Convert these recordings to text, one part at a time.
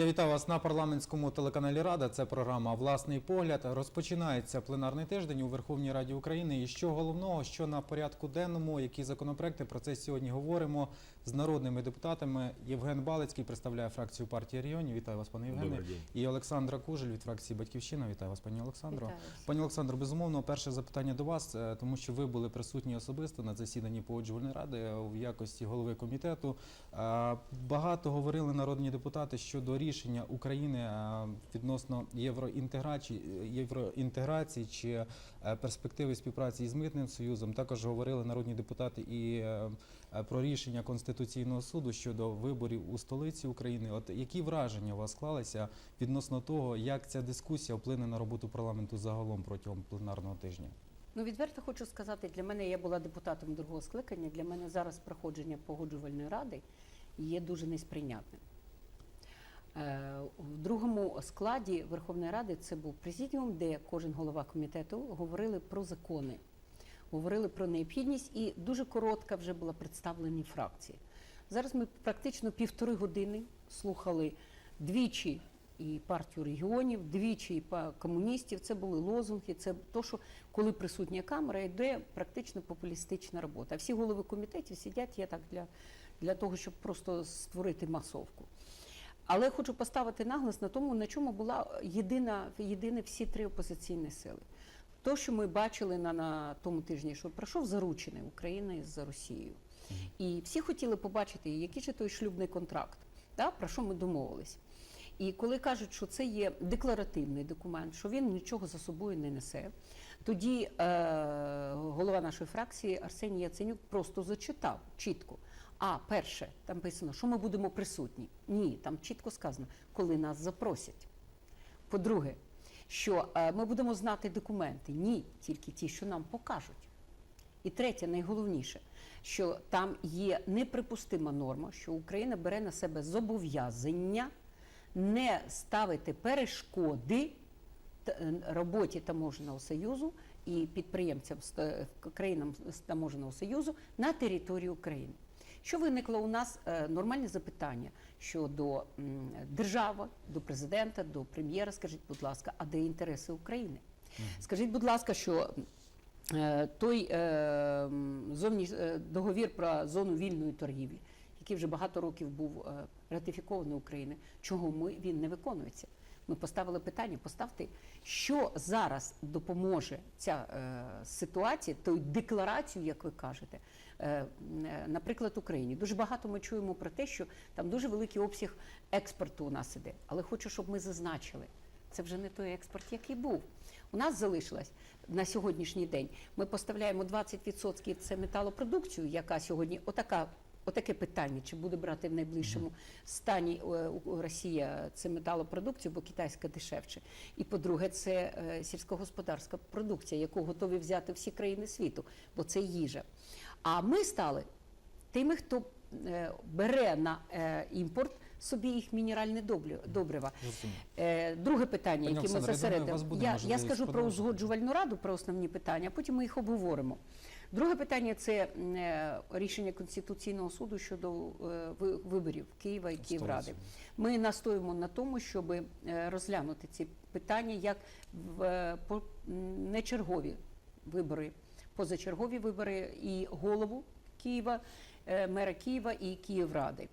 Я вітаю вас на парламентському телеканалі Рада. Це програма Власний погляд. Розпочинається пленарний тиждень у Верховній Раді України. І що головного, що на порядку денному, які законопроекти про це сьогодні говоримо з народними депутатами. Євген Балицький представляє фракцію партії регіонів. Вітаю вас, пане Євгене. І Олександра Кужель від фракції Батьківщина. Вітаю вас, пані Олександро. Вітаю. Пані Олександро, безумовно, перше запитання до вас, е, тому що ви були присутні особисто на засіданні погоджувальної ради в якості голови комітету. Е, Багато говорили народні депутати щодо рішення України е, відносно євроінтеграції, євроінтеграції чи перспективи співпраці із митним союзом. Також говорили народні депутати і про рішення Конституційного суду щодо виборів у столиці України. От які враження у вас склалися відносно того, як ця дискусія вплине на роботу парламенту загалом протягом пленарного тижня? Ну, відверто хочу сказати, для мене я була депутатом другого скликання. Для мене зараз проходження погоджувальної ради є дуже несприйнятним. Е, В другому складі Верховної Ради це був президіум, де кожен голова комітету говорили про закони, говорили про необхідність, і дуже коротка вже була представлені фракції. Зараз ми практично півтори години слухали двічі і партію регіонів, двічі і комуністів. Це були лозунги. Це то, що коли присутня камера, йде практично популістична робота. А всі голови комітетів сидять я так для, для того, щоб просто створити масовку. Але хочу поставити наголос на тому, на чому була єдина, єдине всі три опозиційні сили. То, що ми бачили на, на тому тижні, що пройшов заручений України з Росією. І всі хотіли побачити, який же той шлюбний контракт, да, про що ми домовились. І коли кажуть, що це є декларативний документ, що він нічого за собою не несе, тоді е, голова нашої фракції Арсеній Яценюк просто зачитав чітко. А перше, там написано, що ми будемо присутні. Ні, там чітко сказано, коли нас запросять. По-друге, що е, ми будемо знати документи. Ні, тільки ті, що нам покажуть. І третє, найголовніше, що там є неприпустима норма, що Україна бере на себе зобов'язання не ставити перешкоди е, роботі таможенного союзу і підприємцям з країнам з таможенного союзу на території України. Що виникло у нас е, нормальне запитання щодо держави, до президента, до прем'єра. Скажіть, будь ласка, а де інтереси України? Скажіть, будь ласка, що е, той е, зовні, е, договір про зону вільної торгівлі, який вже багато років був ратифікований Україною, чого ми, він не виконується? Ми поставили питання, поставте, що зараз допоможе ця е, ситуація, той декларацію, як ви кажете, е, наприклад, Україні. Дуже багато ми чуємо про те, що там дуже великий обсяг експорту у нас іде. Але хочу, щоб ми зазначили, це вже не той експорт, який був. У нас залишилось на сьогоднішній день. Ми поставляємо 20% це металопродукцію, яка сьогодні отака. Отаке питання, чи буде брати в найближчому стані е, у- Росія це металопродукцію, бо китайська дешевше. І по-друге, це е, сільськогосподарська продукція, яку готові взяти всі країни світу, бо це їжа. А ми стали тими, хто е, бере на імпорт собі їх мінеральне добрива. Друге питання, Пані яке ми зосередимо. Я, я скажу про узгоджувальну раду, про основні питання, а потім ми їх обговоримо. Друге питання це е, рішення Конституційного суду щодо е, виборів Києва і Київради. Ми настоїмо на тому, щоб е, розглянути ці питання як нечергові вибори, позачергові вибори і голову Києва, мера Києва і Київради.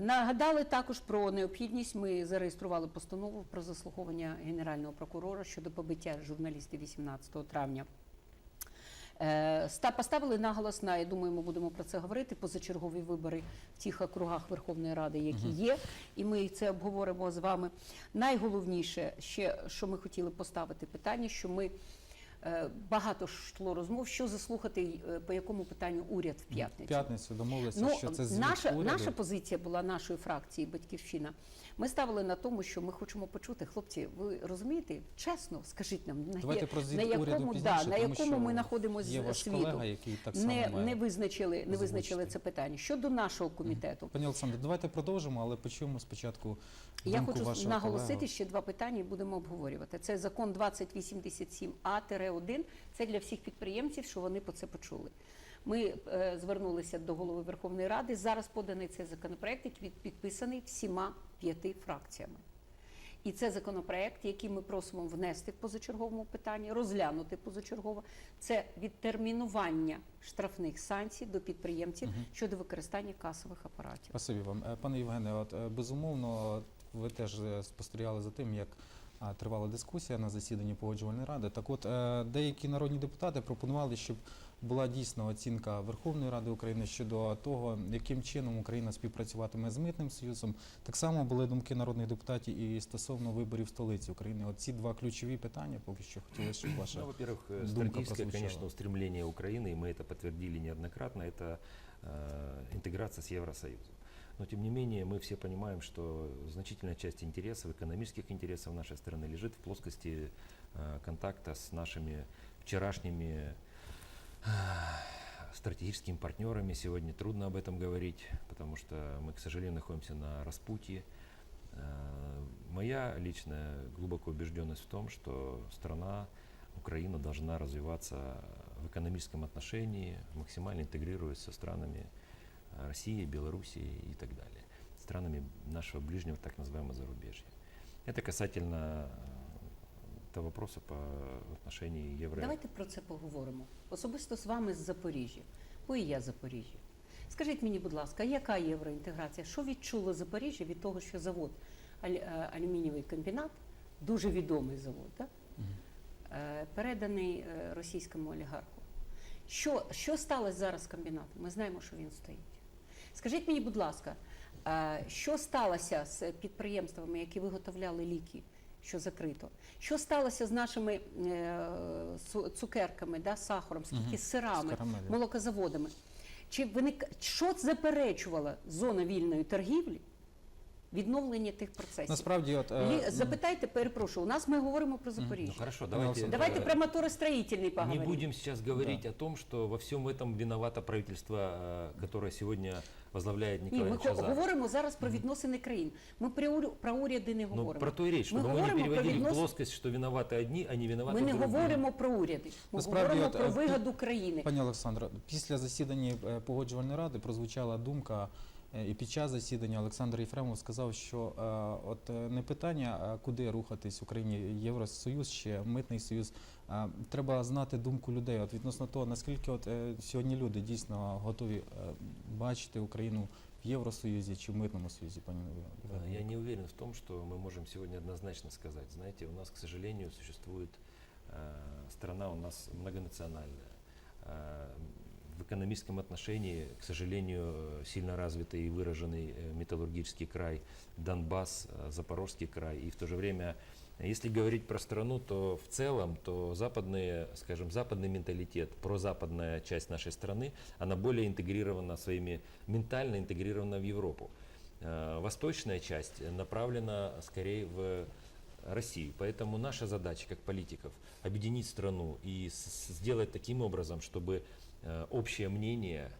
Нагадали також про необхідність. Ми зареєстрували постанову про заслуховування генерального прокурора щодо побиття журналістів 18 травня. Е, ста- Поставили наголос на, я думаю, ми будемо про це говорити, позачергові вибори в тих округах Верховної Ради, які є, і ми це обговоримо з вами. Найголовніше, ще що ми хотіли поставити питання, що ми багато йшло розмов, що заслухати, е, по якому питанню уряд в п'ятницю. п'ятницю домовилися, Ну, що це звіт наша, уряду. наша позиція була нашої фракції Батьківщина. Ми ставили на тому, що ми хочемо почути, хлопці, ви розумієте, чесно, скажіть нам, на, Давайте є- про звіт на якому, уряду да, пізніше, на якому ми знаходимося є ваш світу. колега, який так само не, має не визначили, не визначили це питання. Щодо нашого комітету, Пані Олександре, давайте продовжимо, але почуємо спочатку я хочу наголосити колеги. ще два питання і будемо обговорювати. Це закон 2087А-1. Це для всіх підприємців, що вони по це почули. Ми е, звернулися до голови Верховної Ради. Зараз поданий цей законопроект, який підписаний всіма п'яти фракціями. І це законопроект, який ми просимо внести в позачерговому питанні, розглянути позачергово. Це відтермінування штрафних санкцій до підприємців щодо використання касових апаратів. Спасибі вам. Е, Пане Євгене, от е, безумовно, ви теж спостерігали за тим, як тривала дискусія на засіданні погоджувальної ради. Так от е, деякі народні депутати пропонували, щоб була дійсно оцінка Верховної Ради України щодо того, яким чином Україна співпрацюватиме з митним союзом. Так само були думки народних депутатів і стосовно виборів столиці України. От ці два ключові питання, поки що хотілося, щоб ваша Ну, во-первых, э, думка стратегическое, прозвучала. конечно, устремление Украины, и мы это подтвердили неоднократно, это э, интеграция с Евросоюзом. Но тем не менее мы все понимаем, что значительная часть интересов, экономических интересов нашей страны лежит в плоскости э, контакта с нашими вчерашними э, стратегическими партнерами. Сегодня трудно об этом говорить, потому что мы, к сожалению, находимся на распутье. Э, Моя личная глубокая убежденность в том, что страна, Украина должна развиваться в экономическом отношении, максимально интегрируясь со странами России, Белоруссии и так далее, странами нашего ближнего так называемого зарубежья. Это касательно э, того вопроса по отношению Евро. Давайте про це поговоримо. Особисто з вами з Запоріжжя, бо і я з Запоріжжя. Скажіть мені, будь ласка, яка євроінтеграція? Що відчуло Запоріжжя від того, що завод аль- е, алюмінієвий комбінат, дуже відомий завод, да? е, переданий е, російському олігарху? Що, що сталося зараз з комбінатом? Ми знаємо, що він стоїть. Скажіть мені, будь ласка, що сталося з підприємствами, які виготовляли ліки, що закрито? Що сталося з нашими е, цукерками, да, сахаром, скільки угу. сирами, З молокозаводами? Чи виник що заперечувала зона вільної торгівлі відновлення тих процесів? насправді, от е, Лі- Запитайте, перепрошую, у нас ми говоримо про Ну Запоріжжя. хорошо, Пане давайте, Олександр, Давайте э, про моторостроїтельний Не поговоримо. будем сейчас говорить о том, что во всем этом виновато правительство, э, которое сегодня возглавляет Ні, Николай ми Ильич Азаров. говоримо зараз про відносини країн. Ми про, уря- про уряди не Ну, говоримо. про то и речь, Ми чтобы мы, не говоримо про переводили в віднос- плоскость, что виноваты одни, а не виноваты Ми не другие. говоримо про уряди. Ми Насправді, говоримо от, про е, вигоду країни. Пані Олександро, після засідання е, погоджувальної ради прозвучала думка, е, і під час засідання Олександр Єфремов сказав, що е, от е, не питання, а куди рухатись Україні Євросоюз чи митний союз. а Треба знати думку людей. От відносно того, наскільки от е, сьогодні люди дійсно готові е, бачити Україну в Євросоюзі чи в митному союзі, пані Э, Євгенія? Я не уверен в том, что мы можем сегодня однозначно сказать. Знаете, у нас, к сожалению, существует э, страна у нас многонациональная. В экономическом отношении, к сожалению, сильно развитый и выраженный э, металлургический край, Донбасс, э, Запорожский край. И в то же время, если говорить про страну, то в целом, то западные, скажем, западный менталитет, прозападная часть нашей страны, она более интегрирована своими, ментально интегрирована в Европу. Э, Восточная часть направлена скорее в Россию. Поэтому наша задача как политиков объединить страну и сделать таким образом, чтобы общее мнение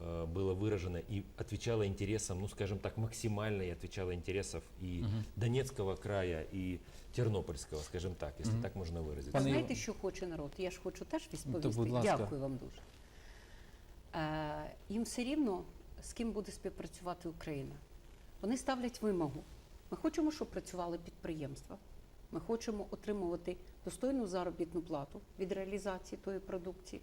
э, было выражено и отвечало интересам, ну скажем так, максимально и отвечало интересов и Мгм. Донецкого края, и Тернопольского, скажем так, если Мгм. так можно выразиться. Пане Знаєте, Ігор- що хоче народ? Я ж хочу теж то, відповісти. будь ласка. Дякую вам дуже. Е, їм все рівно, з ким буде співпрацювати Україна. Вони ставлять вимогу. Ми хочемо, щоб працювали підприємства. Ми хочемо отримувати достойну заробітну плату від реалізації тої продукції.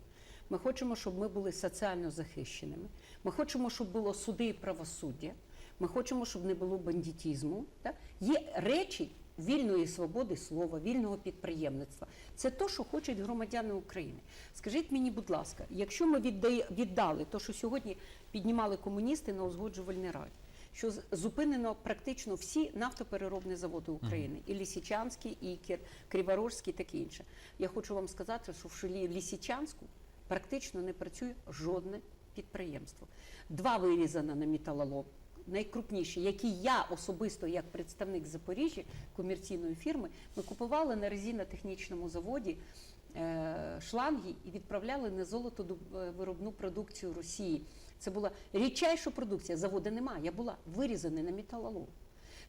Ми хочемо, щоб ми були соціально захищеними. Ми хочемо, щоб було суди і правосуддя. Ми хочемо, щоб не було бандитізму. Так? Є речі вільної свободи слова, вільного підприємництва. Це то, що хочуть громадяни України. Скажіть мені, будь ласка, якщо ми віддали то, що сьогодні піднімали комуністи на узгоджувальній раді, що зупинено практично всі нафтопереробні заводи України, і Лісічанський, і Криворожський, таке інше. Я хочу вам сказати, що в Лісічанську практично не працює жодне підприємство. Два вирізано на металолом. Найкрупніші, які я особисто, як представник Запоріжжя комерційної фірми, ми купували на резинотехнічному заводі е, шланги і відправляли на золотовиробну продукцію Росії. Це була рідчайша продукція. Заводу немає. Я була вирізана на металолом.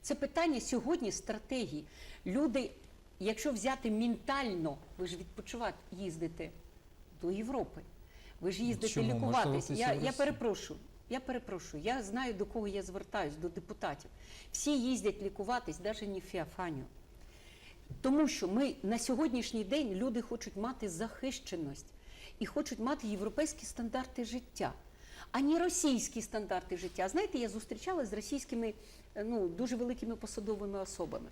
Це питання сьогодні стратегії. Люди, якщо взяти ментально, ви ж відпочивати їздите до Європи. Ви ж їздите Чому? Лікуватись. Я, я перепрошую. Я перепрошую. Я знаю, до кого я звертаюсь, до депутатів. Всі їздять лікуватись, навіть не в Феофанію. Тому що ми на сьогоднішній день люди хочуть мати захищеність і хочуть мати європейські стандарти життя, а не російські стандарти життя. Знаєте, я зустрічалася з російськими е, ну, дуже великими посадовими особами.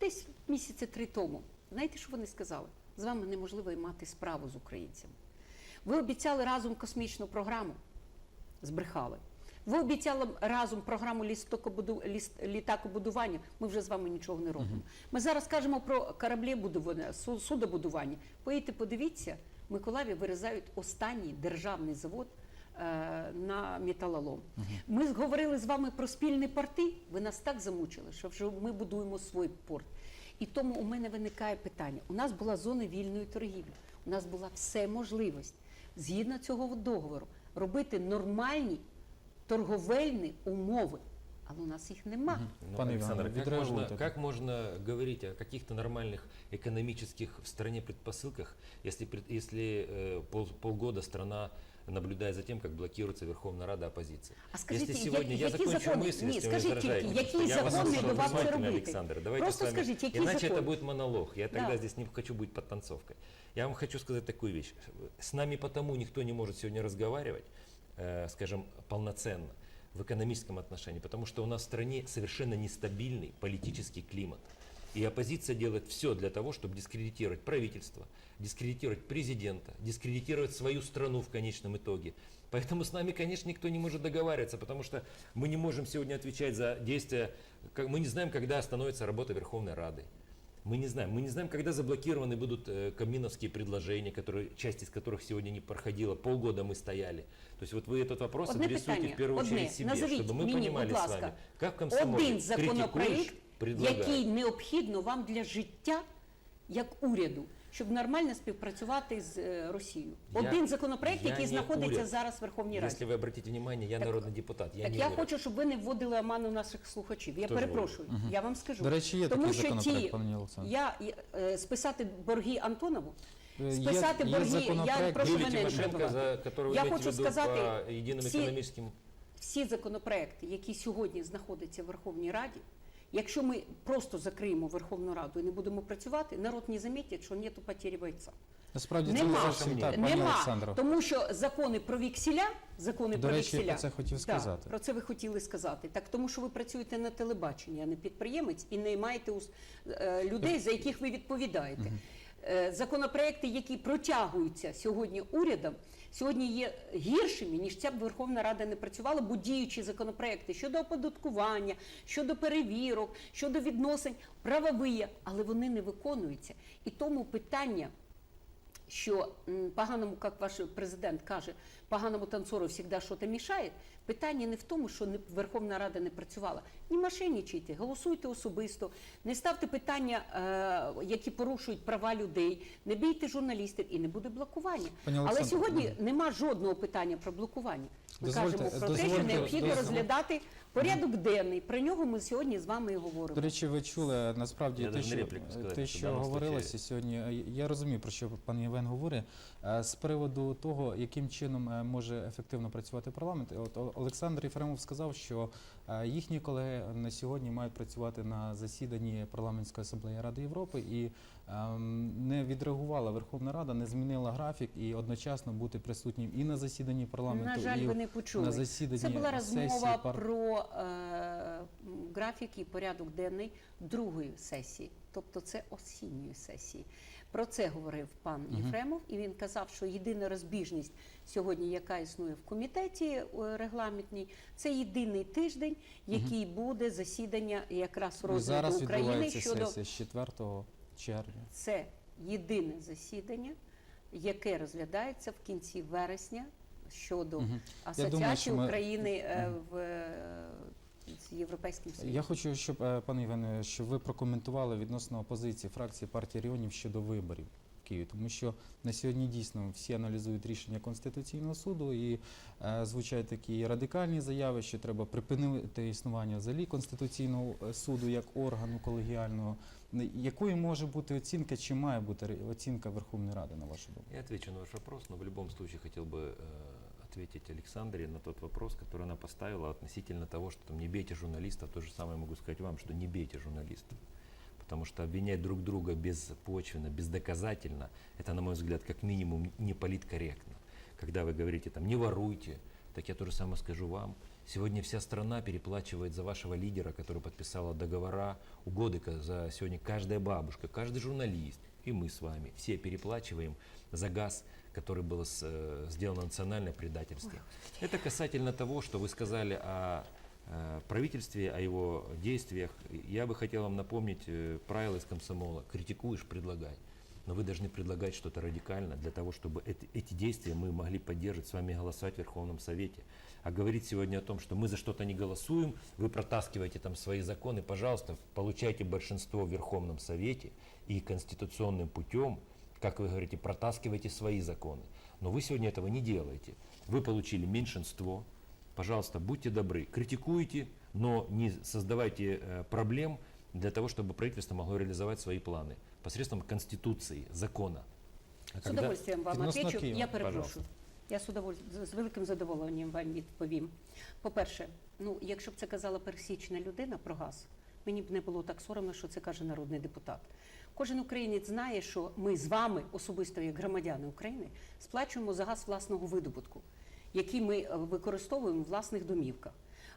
Десь місяці три тому. Знаєте, що вони сказали? З вами неможливо і мати справу з українцями. Ви обіцяли разом космічну програму, збрехали. Ви обіцяли разом програму літакобудування. Ми вже з вами нічого не робимо. Ми зараз кажемо про кораблебудування, су- судобудування. Поїдьте, подивіться, в Миколаєві вирізають останній державний завод е, на металолом. Ми говорили з вами про спільні порти. Ви нас так замучили, що вже ми будуємо свій порт. І тому у мене виникає питання: у нас була зона вільної торгівлі, у нас була все можливість згідно цього договору робити нормальні торговельні умови, але у нас їх нема. Ну, Пане Александр, Иванове, как можно, відреагуйте. как можно говорить о каких-то нормальных экономических в стране предпосылках, если, пред- если э, пол- полгода страна наблюдает за тем, как блокируется Верховная Рада оппозиции? А скажіть, если сегодня, які- я які закончу закони? мысль, Ні, если вы не скажіть возражаете, тільки, потому что які я вас закони слушал до вас це внимательно, робити? Александр, давайте Просто с вами, скажіть, які иначе закони? это будет монолог, я тогда Да. здесь не хочу быть подтанцовкой. Я вам хочу сказать такую вещь. С нами потому никто не может сегодня разговаривать, э, скажем, полноценно в экономическом отношении, потому что у нас в стране совершенно нестабильный политический климат. И оппозиция делает все для того, чтобы дискредитировать правительство, дискредитировать президента, дискредитировать свою страну в конечном итоге. Поэтому с нами, конечно, никто не может договариваться, потому что мы не можем сегодня отвечать за действия, мы не знаем, когда остановится работа Верховной Рады. Мы не знаем. Мы не знаем, когда заблокированы будут э, каминовские предложения, которые, часть из которых сегодня не проходила. Полгода мы стояли. То есть вот вы этот вопрос Одне адресуете питання, в первую одне. очередь себе, Назовіть чтобы мы мені, понимали с вами, как комсомолец Один законопроект, критикуешь, предлагаешь. який необхідно вам для життя як уряду, щоб нормально співпрацювати з е, Росією. Я- Один законопроект, я який не знаходиться уряд. зараз в Верховній Раді. Если вы обратите внимание, я Так- народный депутат, я так не я уряд. хочу, щоб ви не вводили оману наших слухачів. Я Хто ж перепрошую, я вам скажу. До речі, є Тому такий що законопроект, ті, пані Олександр. я, я, е, списати борги Антонову, Е, є- списати є борги, я законопроект, прошу Юлия мене не Тимошенко, перебивати. за которую Я вы имеете хочу в виду сказати, по единым всі- экономическим всі законопроекти, які сьогодні знаходяться в Верховній Раді, якщо ми просто закриємо Верховну Раду і не будемо працювати, народ не замітить, що нету потері бойця. Насправді це не зовсім так, пані Олександро. тому що закони про вікселя, закони До про речі, я вікселя, про це хотів сказати. про це ви хотіли сказати. Так тому, що ви працюєте на телебаченні, а не підприємець, і не маєте е, людей, за яких ви відповідаєте. Е, Законопроекти, які протягуються сьогодні урядом, сьогодні є гіршими, ніж ця б Верховна Рада не працювала, бо діючі законопроекти щодо оподаткування, щодо перевірок, щодо відносин правові, але вони не виконуються. І тому питання що поганому, як ваш президент каже, поганому танцору завжди щось мішає. Питання не в тому, що Верховна Рада не працювала. Не мошенничайте, голосуйте особисто, не ставте питання, е, які порушують права людей, не бійте журналістів і не буде блокування. Але сьогодні нема жодного питання про блокування. Ми Дозвольте- кажемо про те, що необхідно дозвольте- розглядати порядок денний. Про нього ми сьогодні з вами і говоримо. До речі, ви чули насправді Я те, що, репліку сказати, те, що в даному говорилося случаї- сьогодні. Е, Я розумію, про що пан Євген говорить. Е, З приводу того, яким чином е, може ефективно працювати парламент, от О- Олександр Єфремов сказав, що е, їхні колеги на сьогодні мають працювати на засіданні парламентської асамблеї Ради Європи і не відреагувала Верховна Рада, не змінила графік і одночасно бути присутнім і на засіданні парламенту, На жаль, і ви не на почули. засіданні Це була розмова пар... про е, графік і порядок денний другої сесії, тобто це осінньої сесії. Про це говорив пан Мгм. Єфремов, і він казав, що єдина розбіжність сьогодні, яка існує в комітеті е, регламентній, це єдиний тиждень, який буде засідання якраз розгляду зараз України щодо сесія з 4 червня. це єдине засідання, яке розглядається в кінці вересня щодо Мгм. асоціації думаю, що ми- України е, в е, з Європейським Союзом. Я хочу, щоб е, пане Євгене, щоб ви прокоментували відносно позиції фракції партії регіонів щодо виборів в Києві, тому що на сьогодні дійсно всі аналізують рішення Конституційного суду і е, звучать такі радикальні заяви, що треба припинити існування взагалі Конституційного суду як органу колегіального. Н- Якою може бути оцінка, чи має бути ре- оцінка Верховної Ради, на вашу думку? Я отвечу на ваш вопрос, но в любом случае хотел бы э, ответить Александре на тот вопрос, который она поставила относительно того, что там не бейте журналистов. То же самое могу сказать вам, что не бейте журналистов. Потому что обвинять друг друга беспочвенно, бездоказательно, это, на мой взгляд, как минимум не политкорректно. Когда вы говорите там «не воруйте», так я то же самое скажу вам. Сегодня вся страна переплачивает за вашего лидера, который подписала договора, угоды за сегодня каждая бабушка, каждый журналист, и мы с вами, все переплачиваем за газ, который был с- э, сделан на национальное предательство. Это касательно того, что вы сказали о э, правительстве, о его действиях. Я бы хотел вам напомнить э, правила из комсомола. Критикуешь, предлагай. Но вы должны предлагать что-то радикально для того, чтобы эти, эти действия мы могли поддерживать, с вами голосовать в Верховном Совете. А говорить сегодня о том, что мы за что-то не голосуем, вы протаскиваете там свои законы, пожалуйста, получайте большинство в Верховном Совете и конституционным путем, как вы говорите, протаскивайте свои законы. Но вы сегодня этого не делаете. Вы получили меньшинство, пожалуйста, будьте добры, критикуйте, но не создавайте э, проблем для того, чтобы правительство могло реализовать свои планы посредством Конституции, закона. А С когда- удовольствием вам Відносно отвечу. Києва, Я перепрошую. пожалуйста. Я з, удоволь... з з великим задоволенням вам відповім. По-перше, ну, якщо б це казала пересічна людина про газ, мені б не було так соромно, що це каже народний депутат. Кожен українець знає, що ми з вами, особисто як громадяни України, сплачуємо за газ власного видобутку, який ми е, використовуємо в власних домівках.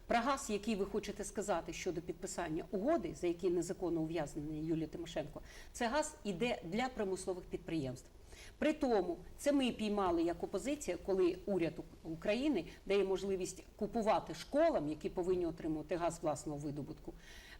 Про газ, який ви хочете сказати щодо підписання угоди, за які незаконно ув'язнений Юлія Тимошенко, це газ іде для промислових підприємств. При тому, це ми піймали як опозиція, коли уряд України дає можливість купувати школам, які повинні отримувати газ власного видобутку,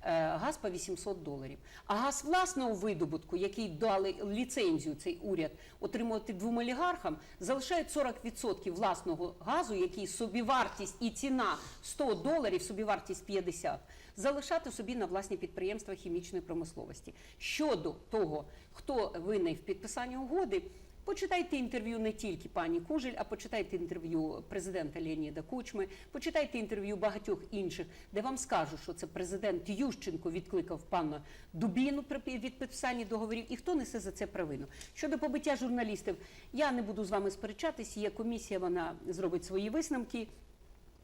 газ по 800 доларів. А газ власного видобутку, який дали ліцензію цей уряд отримувати двом олігархам, залишають 40% власного газу, який собівартість і ціна 100 доларів, собівартість 50, залишати собі на власні підприємства хімічної промисловості. Щодо того, хто винний в підписанні угоди. Почитайте інтерв'ю не тільки пані Кужель, а почитайте інтерв'ю президента Леоніда Кучми, почитайте інтерв'ю багатьох інших, де вам скажуть, що це президент Ющенко відкликав пана Дубіну при пі- підписанні договорів, і хто несе за це провину. Щодо побиття журналістів, я не буду з вами сперечатись. Є комісія, вона зробить свої висновки.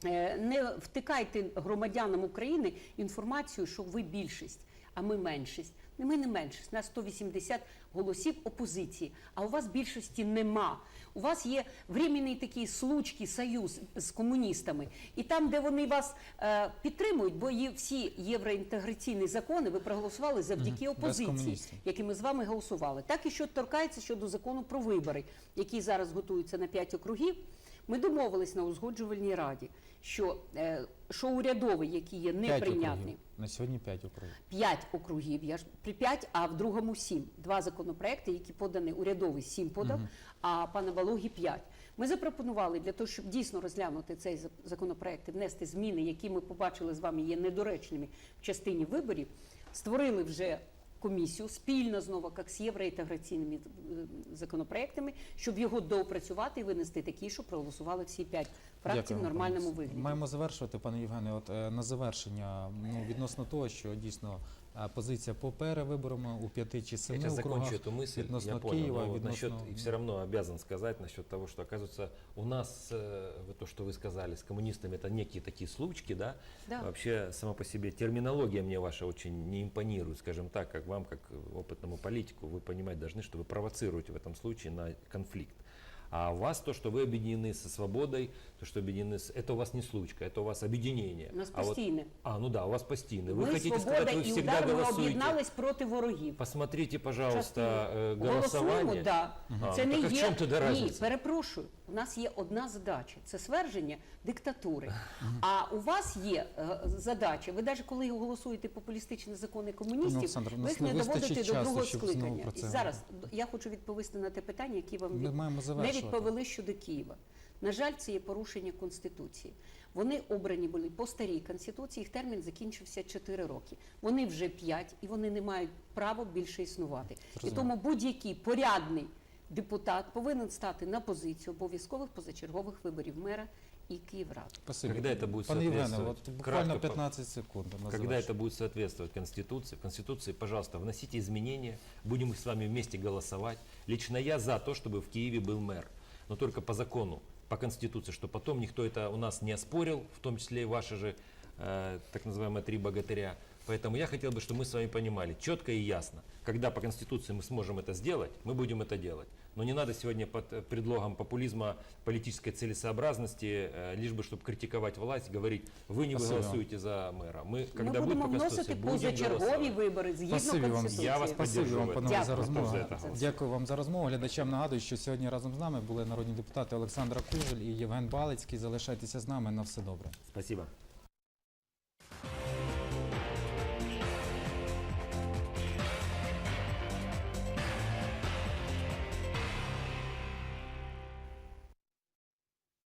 Е, Не втикайте громадянам України інформацію, що ви більшість, а ми меншість. Не ми не меншість, нас 180 голосів опозиції, а у вас більшості нема. У вас є временний такий случки союз з комуністами, і там, де вони вас е, підтримують, бо є всі євроінтеграційні закони, ви проголосували завдяки опозиції які ми з вами голосували. Так і що торкається щодо закону про вибори, який зараз готується на 5 округів. Ми домовились на узгоджувальній раді, що, е, що урядовий, який є П'ять неприйнятний. На сьогодні 5 округів. 5 округів, я ж при 5, а в другому 7. Два законопроекти, які подані урядовий 7 подав, а пана Валогі 5. Ми запропонували для того, щоб дійсно розглянути цей законопроект і внести зміни, які ми побачили з вами є недоречними в частині виборів. Створили вже комісію спільно знову, як з євроінтеграційними е, законопроектами, щоб його доопрацювати і винести такі, що проголосували всі п'ять фракцій в Дякую в нормальному пане. вигляді. Маємо завершувати, пане Євгене. От е, на завершення, ну відносно того, що дійсно е, позиція по перевиборам у п'яти чи Я семи сейчас закончу округах. эту мысль, відносно я понял, Києва, но відносно- насчет, и все равно обязан сказать насчет того, что, оказывается, у нас, э, вот то, что вы сказали, с коммунистами, это некие такие случки, да? Да. Вообще, сама по себе терминология мне ваша очень не импонирует, скажем так, как вам, как э, опытному политику, вы понимать должны, что вы провоцируете в этом случае на конфликт. А у вас то, что вы объединены со свободой, то, что объединены с... Это у вас не случка, это у вас объединение. У нас а вот- постійне. а, ну да, у вас постійне. Вы Ми хотите свобода сказать, вы і всегда удар ми голосуете. об'єднались проти ворогів. Посмотрите, пожалуйста, э, Голосуємо, голосование. да. А, Це ну не так а в є чому тоді ні, разниця? перепрошую. У нас є одна задача це свердження диктатури. А у вас є е, задача. Ви навіть коли голосуєте популістичні закони комуністів, Олександре, у ви їх не доводите до другого скликання. І зараз я хочу відповісти на те питання, яке вам від- не відповіли щодо Києва. На жаль, це є порушення конституції. Вони обрані були по старій конституції. Їх термін закінчився 4 роки. Вони вже 5 і вони не мають права більше існувати. І тому будь-який порядний депутат повинен стати на позицію обов'язкових позачергових виборів мера і Київради. Спасибо. Когда это будет Пане Євгене, соответствовать? от буквально Кратко по- 15 секунд. на Когда завершення. это будет соответствовать Конституции, в Конституции, пожалуйста, вносите изменения, будем с вами вместе голосовать. Лично я за то, чтобы в Киеве был мэр, но только по закону, по Конституции, что потом никто это у нас не оспорил, в том числе и ваши же э, так называемые три богатыря. Поэтому я хотел бы, чтобы мы с вами понимали четко и ясно, когда по Конституции мы сможем это сделать, мы будем это делать. Но не надо сегодня под э, предлогом популизма, политической целесообразности, э, лишь бы, чтобы критиковать власть, говорить, вы не Спасибо. голосуете за мэра. Мы, когда Ми будет будемо по Конституции, вносити будем позачергові голосовать. вибори згідно Спасибі вам. Конституції. Я вас Спасибі вам, Поддерживаю. панове, за Дякую. розмову. За это Дякую вам за розмову. Глядачам нагадую, що сьогодні разом з нами були народні депутати Олександра Кужель і Євген Балицький. Залишайтеся з нами на все добре. Спасибо.